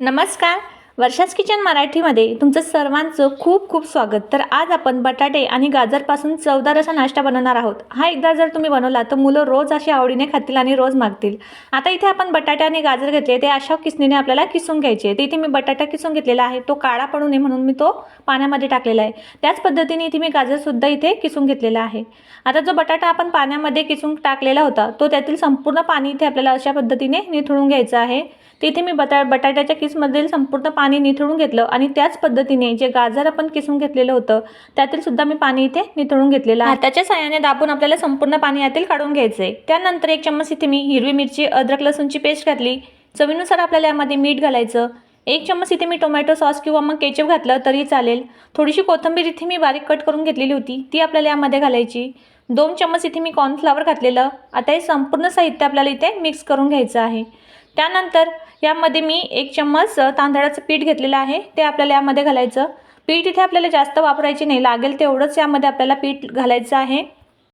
नमस्कार. वर्षास किचन मराठीमध्ये तुमचं सर्वांचं खूप खूप स्वागत. तर आज आपण बटाटे आणि गाजरपासून चवदार असा नाश्ता बनवणार आहोत. हा एकदा जर तुम्ही बनवला तर मुलं रोज अशी आवडीने खातील आणि रोज मागतील. आता इथे आपण बटाटे आणि गाजर घेतले ते अशा किसणीने आपल्याला किसून घ्यायचे. तर इथे मी बटाटा किसून घेतलेला आहे. तो काळा पडू नये म्हणून मी तो पाण्यामध्ये टाकलेला आहे. त्याच पद्धतीने इथे मी गाजरसुद्धा इथे किसून घेतलेला आहे. आता जो बटाटा आपण पाण्यामध्ये किसून टाकलेला होता तो त्यातील संपूर्ण पाणी इथे आपल्याला अशा पद्धतीने निथळून घ्यायचं आहे. तिथे मी बटा बटाट्याच्या किसमधील संपूर्ण पाणी पाणी निथळून घेतलं आणि त्याच पद्धतीने जे गाजर आपण किसून घेतलेलं होतं त्यातील सुद्धा मी पाणी इथे निथळून घेतलेलं आहे. त्याच्या साहाय्याने दाबून आपल्याला संपूर्ण पाणी यातील काढून घ्यायचं. आहे त्यानंतर एक चम्मच इथे मी हिरवी मिरची अद्रक लसूणची पेस्ट घातली. चवीनुसार आपल्याला यामध्ये मीठ घालायचं. एक चम्मच इथे मी टोमॅटो सॉस किंवा मग केचप घातलं तरी चालेल. थोडीशी कोथिंबीर इथे मी बारीक कट करून घेतलेली होती ती आपल्याला यामध्ये घालायची. दोन चम्मच इथे मी कॉर्नफ्लावर घातलेलं. आता हे संपूर्ण साहित्य आपल्याला इथे मिक्स करून घ्यायचं आहे. त्यानंतर यामध्ये मी एक चम्मच तांदळाचं पीठ घेतलेलं आहे. ते आपल्याला यामध्ये घालायचं. पीठ इथे आपल्याला जास्त वापरायचे नाही. लागेल तेवढंच यामध्ये आपल्याला पीठ घालायचं आहे.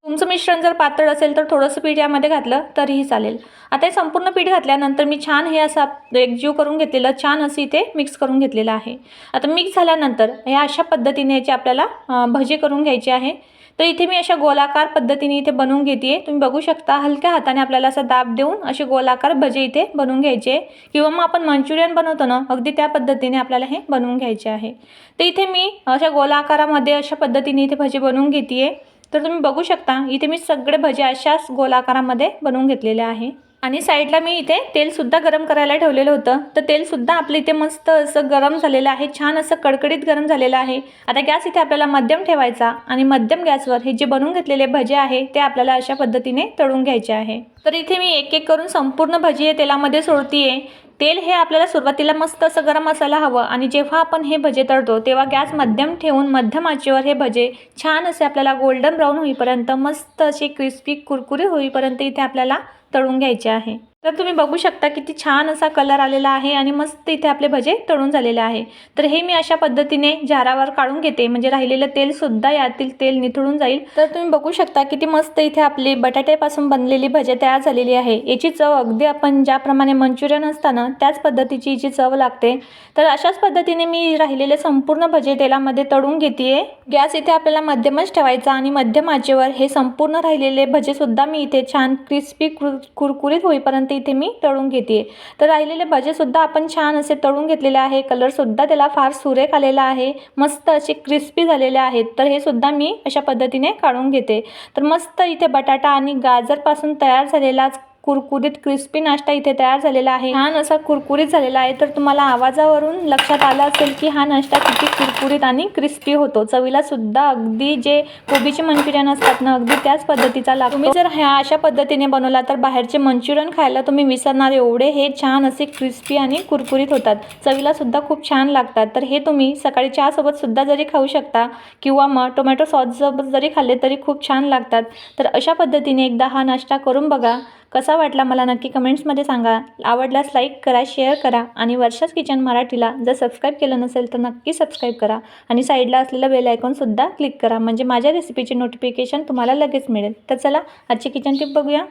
तुमचं मिश्रण जर पातळ असेल तर थोडंसं पीठ यामध्ये घातलं तरीही चालेल. आता हे संपूर्ण पीठ घातल्यानंतर मी छान हे असं एकजीव करून घेतलेलं छान असं इथे मिक्स करून घेतलेलं आहे. आता मिक्स झाल्यानंतर हे अशा पद्धतीने याची आपल्याला भजी करून घ्यायची आहे. तर इथे मी अशा गोलाकार पद्धतीने इथे बनवून घेते तुम्ही बघू शकता हलक्या हाताने आपल्याला असा दाब देऊन असे गोलाकार भजे इथे बनवून घ्यायचे. किंवा मग आपण मंचुरियन बनवतो ना अगदी त्या पद्धतीने आपल्याला हे बनवून घ्यायचे आहे. तर इथे मी अशा गोलाकारामध्ये अशा पद्धतीने इथे भजी बनवून घेते तर तुम्ही बघू शकता इथे मी सगळे भजे अशाच गोलाकारामध्ये बनवून घेतलेले आहे. आणि साईडला मी इथे तेलसुद्धा गरम करायला ठेवलेलं होतं. तर तेलसुद्धा आपलं इथे मस्त असं गरम झालेलं आहे छान असं कडकडीत गरम झालेलं आहे. आता गॅस इथे आपल्याला मध्यम ठेवायचा आणि मध्यम गॅसवर हे जे बनवून घेतलेले भजे आहे ते आपल्याला अशा पद्धतीने तळून घ्यायचे आहे. तर इथे मी एक एक करून संपूर्ण भजी हे तेलामध्ये सोडतीये. तेल हे आपल्याला सुरुवातीला मस्त असं गरम असायला हवं आणि जेव्हा आपण हे भजे तळतो तेव्हा गॅस मध्यम ठेवून मध्यम आचेवर हे भजे छान असे आपल्याला गोल्डन ब्राऊन होईपर्यंत मस्त असे क्रिस्पी कुरकुरे होईपर्यंत इथे आपल्याला तळून घ्यायचे आहे. तर तुम्ही बघू शकता किती छान असा कलर आलेला आहे आणि मस्त इथे आपले भजे तळून झालेले आहे. तर हे मी अशा पद्धतीने जारावर काढून घेते. म्हणजे राहिलेलं तेलसुद्धा यातील तेल निथळून जाईल. तर तुम्ही बघू शकता किती मस्त इथे आपली बटाट्यापासून बनलेली भजे तयार झालेली आहे. याची चव अगदी आपण ज्याप्रमाणे मंचुरियन असताना त्याच पद्धतीची हिची चव लागते. तर अशाच पद्धतीने मी राहिलेले संपूर्ण भजे तेलामध्ये तळून घेते गॅस इथे आपल्याला मध्यमच ठेवायचा आणि मध्यम आचेवर हे संपूर्ण राहिलेले भजेसुद्धा मी इथे छान क्रिस्पी कुर कुरकुरीत होईपर्यंत इथे मी तळून घेते. तर राहिलेले भजेसुद्धा आपण छान असे तळून घेतलेले आहे. कलरसुद्धा त्याला फार सुरेख आलेला आहे. मस्त असे क्रिस्पी झालेले आहेत. तर हे सुद्धा मी अशा पद्धतीने काढून घेते. तर मस्त इथे बटाटा आणि गाजरपासून तयार झालेला कुरकुरीत क्रिस्पी नाश्ता इथे तयार झालेला आहे. छान असा कुरकुरीत झालेला आहे. तर तुम्हाला आवाजावरून लक्षात आलं असेल की हा नाश्ता किती कुरकुरीत आणि क्रिस्पी होतो. चवीला सुद्धा अगदी जे कोबीचे मंचुरियन असतात ना अगदी त्याच पद्धतीचा लागतो. तुम्ही जर ह्या अशा पद्धतीने बनवला तर बाहेरचे मंचुरियन खायला तुम्ही विसरणार. एवढे हे छान असे क्रिस्पी आणि कुरकुरीत होतात. चवीला सुद्धा खूप छान लागतात. तर हे तुम्ही सकाळी चहासोबत सुद्धा जरी खाऊ शकता किंवा मग टोमॅटो सॉससोबत जरी खाल्ले तरी खूप छान लागतात. तर अशा पद्धतीने एकदा हा नाश्ता करून बघा. कसा वाटला मला नक्की कमेंट्समध्ये सांगा. आवडल्यास लाईक करा शेअर करा आणि वर्षाच किचन मराठीला जर सबस्क्राईब केलं नसेल तर नक्की सबस्क्राईब करा आणि साईडला असलेलं बेल आयकॉनसुद्धा क्लिक करा. म्हणजे माझ्या रेसिपीचे नोटिफिकेशन तुम्हाला लगेच मिळेल. तर चला आजची किचन टिप बघूया.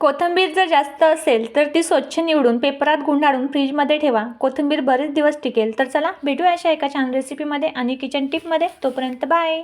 कोथिंबीर जर जास्त असेल तर ती स्वच्छ निवडून पेपरात गुंडाळून फ्रीजमध्ये ठेवा. कोथिंबीर बरेच दिवस टिकेल. तर चला भेटूया अशा एका छान रेसिपीमध्ये आणि किचन टिपमध्ये तोपर्यंत बाय